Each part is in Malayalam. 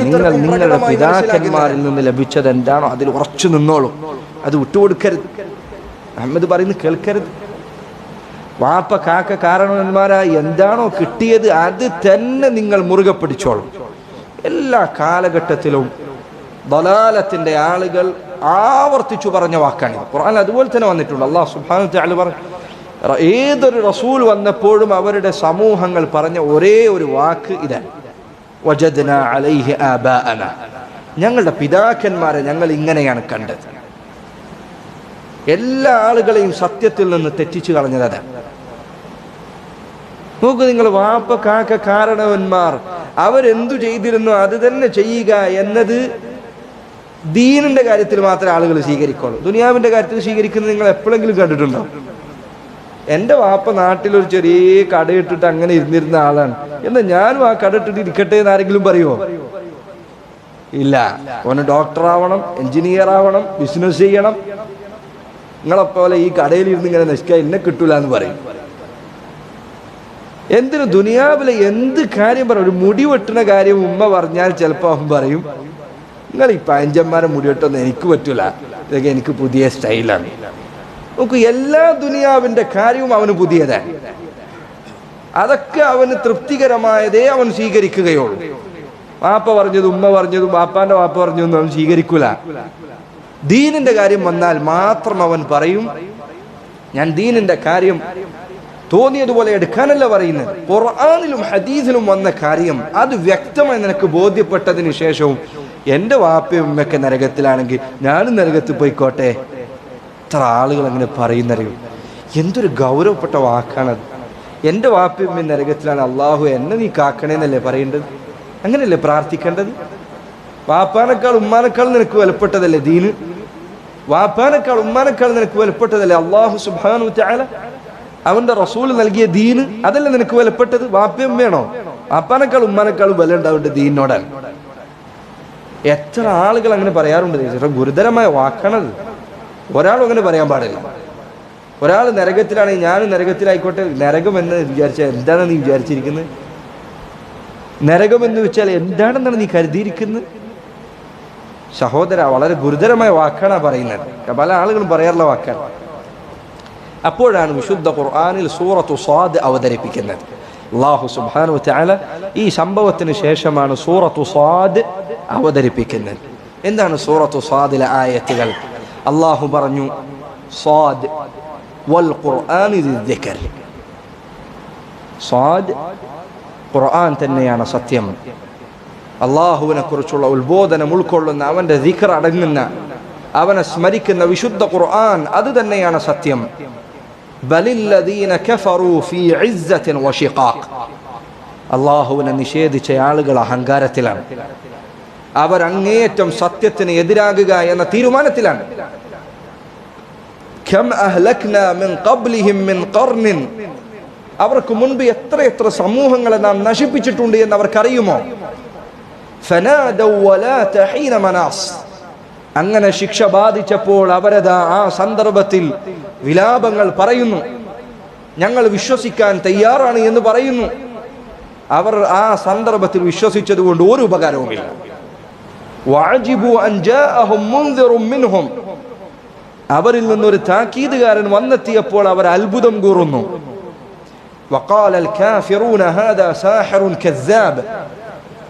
നിങ്ങൾ നിങ്ങളുടെ പിതാക്കന്മാരിൽ നിന്ന് ലഭിച്ചത് എന്താണോ അതിൽ ഉറച്ചു നിന്നോളൂ അത് വിട്ടുകൊടുക്കരുത് അഹമ്മദ് പറയുന്നത് കേൾക്കരുത് വാപ്പ കാക്ക കാരണവന്മാരായി എന്താണോ കിട്ടിയത് അത് തന്നെ നിങ്ങൾ മുറുകെ പിടിച്ചോളും എല്ലാ കാലഘട്ടത്തിലും ദലാലത്തിന്റെ ആളുകൾ ആവർത്തിച്ചു പറഞ്ഞ വാക്കാണ് ഖുർആൻ അതുപോലെ തന്നെ വന്നിട്ടുണ്ട് അള്ളാഹു തആല പറഞ്ഞു ഏതൊരു റസൂൽ വന്നപ്പോഴും അവരുടെ സമൂഹങ്ങൾ പറഞ്ഞ ഒരേ ഒരു വാക്ക് ഇതാണ് ഞങ്ങളുടെ പിതാക്കന്മാരെ ഞങ്ങൾ ഇങ്ങനെയാണ് കണ്ടത്. എല്ലാ ആളുകളെയും സത്യത്തിൽ നിന്ന് തെറ്റിച്ചു കളഞ്ഞത് അതാണ് നോക്ക് നിങ്ങൾ വാപ്പ കാക്ക കാരണവന്മാർ അവരെന്തു ചെയ്തിരുന്നു അത് തന്നെ ചെയ്യുക എന്നത് ദീനിന്റെ കാര്യത്തിൽ മാത്രമേ ആളുകൾ സ്വീകരിക്കുള്ളൂ. ദുനിയാവിന്റെ കാര്യത്തിൽ സ്വീകരിക്കുന്നത് നിങ്ങൾ എപ്പോഴെങ്കിലും കണ്ടിട്ടുണ്ടോ? എന്റെ വാപ്പ നാട്ടിലൊരു ചെറിയ കടയിട്ടിട്ട് അങ്ങനെ ഇരുന്നിരുന്ന ആളാണ്. എന്നാൽ ഞാനും ആ കട ഇട്ടിട്ട് ഇരിക്കട്ടെ എന്ന് ആരെങ്കിലും പറയുമോ ഇല്ല. ഓന് ഡോക്ടർ ആവണം എഞ്ചിനീയർ ആവണം ബിസിനസ് ചെയ്യണം. നിങ്ങളെപ്പോലെ ഈ കടയിൽ ഇരുന്ന് ഇങ്ങനെ നശിക്കാൻ എന്നെ കിട്ടൂല എന്ന് പറയും. എന്തിനു ദുനിയാവിലെ എന്ത് കാര്യം പറയും? ഒരു മുടി വെട്ടുന്ന കാര്യം ഉമ്മ പറഞ്ഞാൽ ചിലപ്പോൾ അവൻ പറയും നിങ്ങൾ ഈ പഞ്ചന്മാരെ മുടി വെട്ടൊന്നും എനിക്ക് പറ്റൂല. ഇതൊക്കെ എനിക്ക് പുതിയ സ്റ്റൈലാണ് നോക്കൂ എല്ലാ ദുനിയാവിന്റെ കാര്യവും അവന് പുതിയതാണ് അതൊക്കെ അവന് തൃപ്തികരമായതേ അവൻ സ്വീകരിക്കുകയുള്ളൂ. വാപ്പ പറഞ്ഞതും ഉമ്മ പറഞ്ഞതും വാപ്പാന്റെ വാപ്പ പറഞ്ഞതൊന്നും അവൻ സ്വീകരിക്കൂല. ദീനിന്റെ കാര്യം വന്നാൽ മാത്രം അവൻ പറയും ഞാൻ ദീനിന്റെ കാര്യം തോന്നിയതുപോലെ എടുക്കാനല്ല പറയുന്നത്. ഖുർആാനിലും ഹദീസിലും വന്ന കാര്യം അത് വ്യക്തമായി നിനക്ക് ബോധ്യപ്പെട്ടതിന് ശേഷവും എന്റെ വാപ്പയും ഉമ്മയൊക്കെ നരകത്തിലാണെങ്കിൽ ഞാനും നരകത്തിൽ പോയിക്കോട്ടെ. എത്ര ആളുകൾ അങ്ങനെ പറയുന്നറിയും? എന്തൊരു ഗൗരവപ്പെട്ട വാക്കാണത്. എന്റെ വാപ്പിയമ്മ നരകത്തിലാണ് അള്ളാഹു എന്നെ നീ കാക്കണേന്നല്ലേ പറയേണ്ടത്? അങ്ങനെയല്ലേ പ്രാർത്ഥിക്കേണ്ടത്? വാപ്പാനേക്കാൾ ഉമ്മാനേക്കാൾ നിനക്ക് വിലപ്പെട്ടതല്ലേ ദീന്? വാപ്പാനേക്കാൾ ഉമ്മാനേക്കാൾ നിനക്ക് വിലപ്പെട്ടതല്ലേ അള്ളാഹു സുബാനു ചാല അവന്റെ റസൂൽ നൽകിയ ദീന് അതല്ലേ നിനക്ക് വിലപ്പെട്ടത്? വാപ്പയും വേണോ വാപ്പാനേക്കാൾ ഉമ്മാനേക്കാൾ വില ഉണ്ടാവേണ്ട ദീനിനോടാണ്. എത്ര ആളുകൾ അങ്ങനെ പറയാറുണ്ട് ഗുരുതരമായ വാക്കാണത്. ഒരാളും അങ്ങനെ പറയാൻ പാടില്ല. ഒരാൾ നരകത്തിലാണെങ്കിൽ ഞാനും നരകത്തിലായിക്കോട്ടെ നരകമെന്ന് വിചാരിച്ച എന്താണ് നീ വിചാരിച്ചിരിക്കുന്നത്? നരകമെന്ന് വെച്ചാൽ എന്താണെന്നാണ് നീ കരുതിയിരിക്കുന്നത്? സഹോദര വളരെ ഗുരുതരമായ വാക്കാണ് പറയുന്നത്. പല ആളുകളും പറയാറുള്ള വാക്കാണ്. അപ്പോഴാണ് വിശുദ്ധ ഖുർആാനിൽ സൂറത്തു സ്വാദ് അവതരിപ്പിക്കുന്നത്. അള്ളാഹു സുബാനു തആല ഈ സംഭവത്തിന് ശേഷമാണ് സൂറത്തു സ്വാദ് അവതരിപ്പിക്കുന്നത്. എന്താണ് സൂറത്തു സ്വാദിലെ ആയത്തുകൾ? അള്ളാഹു പറഞ്ഞു സ്വാദ് വൽ ദിക്ർ. സ്വാദ് ഖുർആൻ തന്നെയാണ് സത്യം. അള്ളാഹുവിനെ കുറിച്ചുള്ള ഉത്ബോധനം ഉൾക്കൊള്ളുന്ന അവന്റെ ദിഖർ അടങ്ങുന്ന അവനെ സ്മരിക്കുന്ന വിശുദ്ധ ഖുർആൻ അത് തന്നെയാണ് സത്യം. അള്ളാഹുവിനെ നിഷേധിച്ച ആളുകൾ അഹങ്കാരത്തിലാണ്. അവരങ്ങേയറ്റം സത്യത്തിന് എതിരാകുക എന്ന തീരുമാനത്തിലാണ്. അവർക്ക് മുൻപ് എത്ര എത്ര സമൂഹങ്ങളെ നാം നശിപ്പിച്ചിട്ടുണ്ട് എന്ന് അവർക്കറിയുമോ? അങ്ങനെ ശിക്ഷ ബാധിച്ചപ്പോൾ അവരതാ ആ സന്ദർഭത്തിൽ വിലാപങ്ങൾ പറയുന്നു. ഞങ്ങൾ വിശ്വസിക്കാൻ തയ്യാറാണ് എന്ന് പറയുന്നു. അവർ ആ സന്ദർഭത്തിൽ വിശ്വസിച്ചതുകൊണ്ട് ഒരു ഉപകാരവുമില്ല. അവരിൽ നിന്നൊരു താക്കീതുകാരൻ വന്നെത്തിയപ്പോൾ അവർ അത്ഭുതം കൂറുന്നു.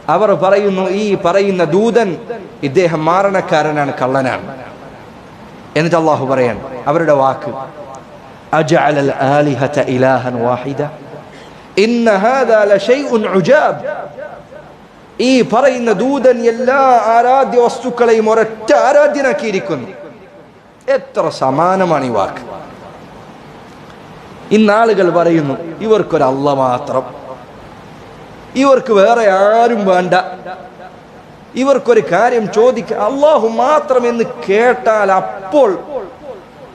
അവർ പറയുന്നു ഈ പറയുന്ന ദൂതൻ ഇദ്ദേഹം മാരണക്കാരനാണ് കള്ളനാണ്. എന്നിട്ട് അള്ളാഹു പറയാൻ അവരുടെ വാക്ക് ഇലാഹൻ വാഹിദ. ഇന്ന ഹാദാ ലശൈഉൻ ഉജാബ്. ഈ പറയുന്ന ദൂതൻ എല്ലാ ആരാധ്യ വസ്തുക്കളെയും ഒരൊറ്റ ആരാധ്യനാക്കിയിരിക്കുന്നു. എത്ര സമാനമാണ് ഈ വാക്ക്. ഇന്നാളുകൾ പറയുന്നു ഇവർക്കൊരല്ല മാത്രം. ഇവർക്ക് വേറെ ആരും വേണ്ട. ഇവർക്കൊരു കാര്യം ചോദിക്ക അള്ളാഹു മാത്രം എന്ന് കേട്ടാൽ അപ്പോൾ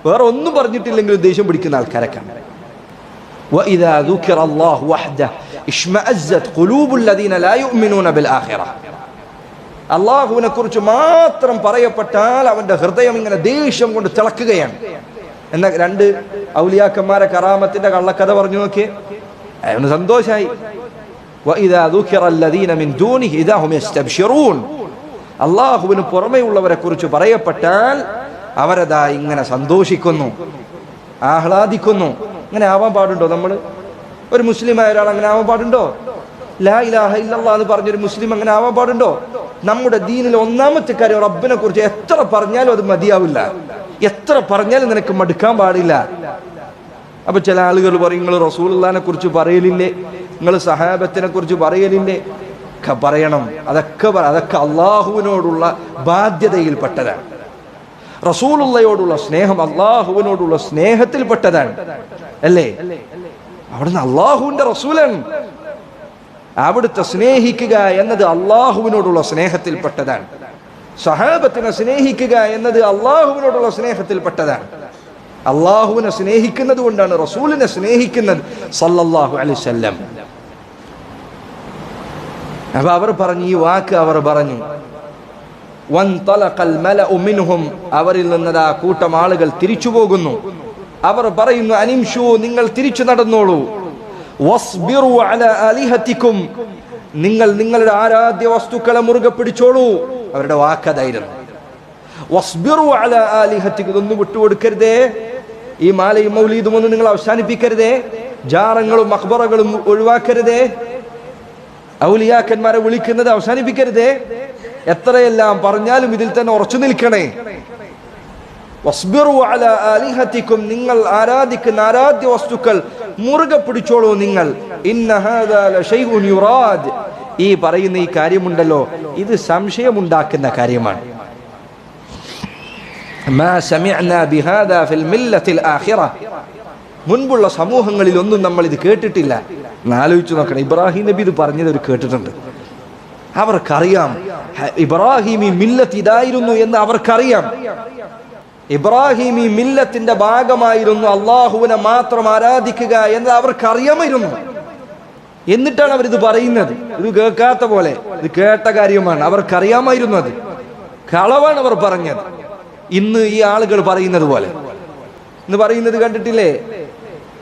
വേറെ ഒന്നും പറഞ്ഞിട്ടില്ലെങ്കിൽ ദേഷ്യം പിടിക്കുന്ന ആൾക്കാരൊക്കെ وإذا ذكر الله وحده اشمأزت قلوب الذين لا يؤمنون بالآخرة അള്ളാഹുവിനെ കുറിച്ച് മാത്രം പറയപ്പെട്ടാൽ അവന്റെ ഹൃദയം ഇങ്ങനെ ദേഷ്യം കൊണ്ട് തിളക്കുകയാണ് എന്ന രണ്ട് ഔലിയാക്കന്മാരെ കറാമത്തിന്റെ കള്ളക്കഥ പറഞ്ഞു നോക്കിയേ അവന് സന്തോഷായി وإذا ذكر الذين من دونه إذا هم يستبشرون അള്ളാഹുവിന് പുറമെയുള്ളവരെ കുറിച്ച് പറയപ്പെട്ടാൽ അവരതാ ഇങ്ങനെ സന്തോഷിക്കുന്നു ആഹ്ലാദിക്കുന്നു ഇങ്ങനെ ആവാൻ പാടുണ്ടോ നമ്മൾ ഒരു മുസ്ലിമായ ഒരാൾ അങ്ങനെ ആവാൻ പാടുണ്ടോ? ലാ ഇലാഹ ഇല്ലല്ലാ എന്ന് പറഞ്ഞൊരു മുസ്ലിം അങ്ങനെ ആവാൻ പാടുണ്ടോ? നമ്മുടെ ദീനിൽ ഒന്നാമത്തെ കാര്യം റബ്ബിനെ കുറിച്ച് എത്ര പറഞ്ഞാലും അത് മതിയാവില്ല. എത്ര പറഞ്ഞാലും നിനക്ക് മടുക്കാൻ പാടില്ല. അപ്പൊ ചില ആളുകൾ പറയും നിങ്ങൾ റസൂലിനെ കുറിച്ച് പറയലില്ലേ? നിങ്ങൾ സഹാബത്തിനെ കുറിച്ച് പറയലില്ലേ? പറയണം. അതൊക്കെ അതൊക്കെ അള്ളാഹുവിനോടുള്ള ബാധ്യതയിൽപ്പെട്ടതാണ്. റസൂലുള്ളയോടുള്ള സ്നേഹം അള്ളാഹുവിനോടുള്ള സ്നേഹത്തിൽപ്പെട്ടതാണ്. അല്ലേ? അവിടുന്ന് അള്ളാഹുവിന്റെ റസൂലൻ അവിടുത്തെ സ്നേഹിക്കുക എന്നത് അള്ളാഹുവിനോടുള്ള സ്നേഹത്തിൽപ്പെട്ടതാണ്. സഹാബത്തിനെ സ്നേഹിക്കുക എന്നത് അള്ളാഹുവിനോടുള്ള സ്നേഹത്തിൽപ്പെട്ടതാണ്. അള്ളാഹുവിനെ സ്നേഹിക്കുന്നത് കൊണ്ടാണ് റസൂലിനെ സ്നേഹിക്കുന്നത് സല്ലല്ലാഹു അലൈഹി വസല്ലം. അപ്പൊ അവർ പറഞ്ഞു ഈ വാക്ക് അവർ പറഞ്ഞു വൻതലഖൽ മലഉ മിൻഹും. അവരിൽ നിന്നത് കൂട്ടം ആളുകൾ തിരിച്ചു പോകുന്നു. അവർ പറയുന്നു അനിംഷു നിങ്ങൾ തിരിച്ചു നടന്നോളൂ. വസ്ബിറു അല ആലിഹതികും നിങ്ങൾ നിങ്ങളുടെ ആരാധ്യ വസ്തുക്കളെ മുറുകെ പിടിച്ചോളൂ. അവരുടെ വാക്കതായിരുന്നു. വസ്ബിറു അല ആലിഹത്തിക്കും ഇതൊന്നും വിട്ടുകൊടുക്കരുതേ. ഈ മാലയും മൗലീദും ഒന്നും നിങ്ങൾ അവസാനിപ്പിക്കരുതേ. ജാറങ്ങളും അക്ബറകളും ഒഴിവാക്കരുതേ. ഔലിയാക്കന്മാരെ വിളിക്കുന്നത് അവസാനിപ്പിക്കരുതേ. എത്രയെല്ലാം പറഞ്ഞാലും ഇതിൽ തന്നെ ഉറച്ചു നിൽക്കണേ. നിങ്ങൾ ആരാധിക്കുന്ന ആരാധ്യ വസ്തുക്കൾ മുറുകെ പിടിച്ചോളൂ നിങ്ങൾ. യുറാദ്. ഈ പറയുന്ന ഈ കാര്യമുണ്ടല്ലോ ഇത് സംശയമുണ്ടാക്കുന്ന കാര്യമാണ്. മുൻപുള്ള സമൂഹങ്ങളിൽ ഒന്നും നമ്മൾ ഇത് കേട്ടിട്ടില്ല. ആലോചിച്ചു നോക്കണം. ഇബ്രാഹിം നബി ഇത് പറഞ്ഞത് അവർ കേട്ടിട്ടുണ്ട്. അവർക്കറിയാം ഹ- ഇബ്രാഹിം ഈ മില്ലത്ത് ഇതായിരുന്നു എന്ന് അവർക്കറിയാം. ഇബ്രാഹിമി മില്ലത്തിന്റെ ഭാഗമായിരുന്നു അള്ളാഹുവിനെ മാത്രം ആരാധിക്കുക എന്ന് അവർക്കറിയാമായിരുന്നു. എന്നിട്ടാണ് അവരിത് പറയുന്നത്. ഇത് കേൾക്കാത്ത പോലെ ഇത് കേട്ട കാര്യമാണ് അവർക്കറിയാമായിരുന്നു അത്. കളവാണ് അവർ പറഞ്ഞത്. ഇന്ന് ഈ ആളുകൾ പറയുന്നത് പോലെ. ഇന്ന് പറയുന്നത് കണ്ടിട്ടില്ലേ?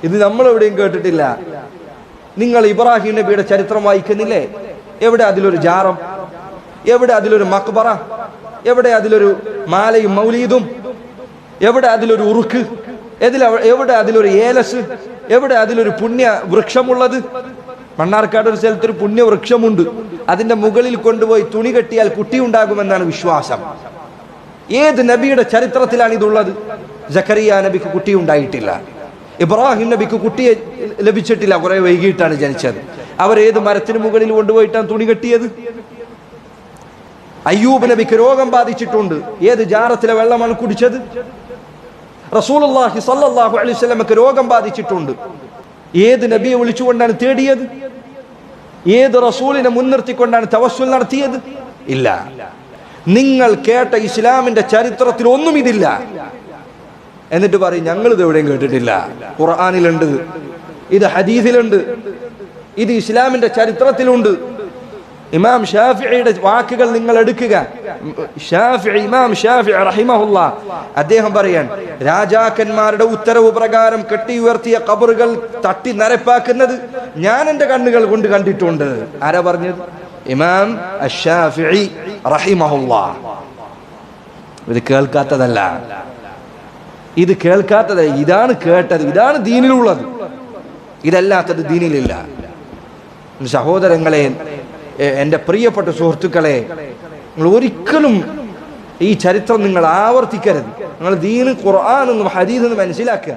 ഇത് നമ്മൾ എവിടെയും കേട്ടിട്ടില്ല. നിങ്ങൾ ഇബ്രാഹിം നബിയുടെ ചരിത്രം വായിക്കുന്നില്ലേ? എവിടെ അതിലൊരു ജാറം? എവിടെ അതിലൊരു മക്ബറ? എവിടെ അതിലൊരു മാലയും മൗലീദും? എവിടെ അതിലൊരു ഉറുക്ക്? എതിൽ എവിടെ അതിലൊരു ഏലസ്? എവിടെ അതിലൊരു പുണ്യ വൃക്ഷമുള്ളത്? മണ്ണാർക്കാട് ഒരു സ്ഥലത്തൊരു പുണ്യ വൃക്ഷമുണ്ട്. അതിന്റെ മുകളിൽ കൊണ്ടുപോയി തുണി കെട്ടിയാൽ കുട്ടി ഉണ്ടാകുമെന്നാണ് വിശ്വാസം. ഏത് നബിയുടെ ചരിത്രത്തിലാണ് ഇതുള്ളത്? ജക്കറിയ നബിക്ക് കുട്ടി ഉണ്ടായിട്ടില്ല. ഇബ്രാഹിം നബിക്ക് കുട്ടിയെ ലഭിച്ചിട്ടില്ല. കുറെ വൈകിട്ടാണ് ജനിച്ചത്. അവർ ഏത് മരത്തിന് മുകളിൽ കൊണ്ടുപോയിട്ടാണ് തുണി കെട്ടിയത്? അയ്യൂബ് നബിക്ക് രോഗം ബാധിച്ചിട്ടുണ്ട്. ഏത് ജാറത്തിലെ വെള്ളമാണ് കുടിച്ചത്? റസൂലുള്ളാഹി സല്ലല്ലാഹു അലൈഹി വസല്ലമക്ക് രോഗം ബാധിച്ചിട്ടുണ്ട്. ഏത് നബിയെ വിളിച്ചുകൊണ്ടാണ് തേടിയത്? ഏത് റസൂലിനെ മുൻനിർത്തിക്കൊണ്ടാണ് തവസ്സുൽ നടത്തിയത്? ഇല്ല. നിങ്ങൾ കേട്ട ഇസ്ലാമിന്റെ ചരിത്രത്തിൽ ഒന്നും ഇതില്ല. എന്നിട്ട് പറയും ഞങ്ങൾ ഇത് എവിടെയും കേട്ടിട്ടില്ല. ഖുർആാനിലുണ്ട്. ഇത് ഹദീസിലുണ്ട്. ഇത് ഇസ്ലാമിന്റെ ചരിത്രത്തിലുണ്ട്. ഇമാം ഷാഫിയുടെ വാക്കുകൾ നിങ്ങൾ എടുക്കുക. ഷാഫി ഇമാം ഷാഫി റഹിമഹുല്ല അദ്ദേഹം പറയാൻ രാജാക്കന്മാരുടെ ഉത്തരവ് പ്രകാരം കെട്ടി ഉയർത്തിയ കബറുകൾ തട്ടി നരപ്പാക്കുന്നത് ഞാൻ എന്റെ കണ്ണുകൾ കൊണ്ട് കണ്ടിട്ടുണ്ട്. ആരാ പറഞ്ഞത്? ഇമാം റഹിമഹുല്ല. ഇത് കേൾക്കാത്തതല്ല. ഇത് കേൾക്കാത്തത് ഇതാണ് കേട്ടത്. ഇതാണ് ദീനിലുള്ളത്. ഇതല്ലാത്തത് ദീനിലില്ല. സഹോദരങ്ങളെ എന്റെ പ്രിയപ്പെട്ട സുഹൃത്തുക്കളെ നിങ്ങൾ ഒരിക്കലും ഈ ചരിത്രം നിങ്ങൾ ആവർത്തിക്കരുത്. നിങ്ങൾ ദീന് ഖുർആാനെന്നും ഹദീസെന്നും മനസ്സിലാക്കുക.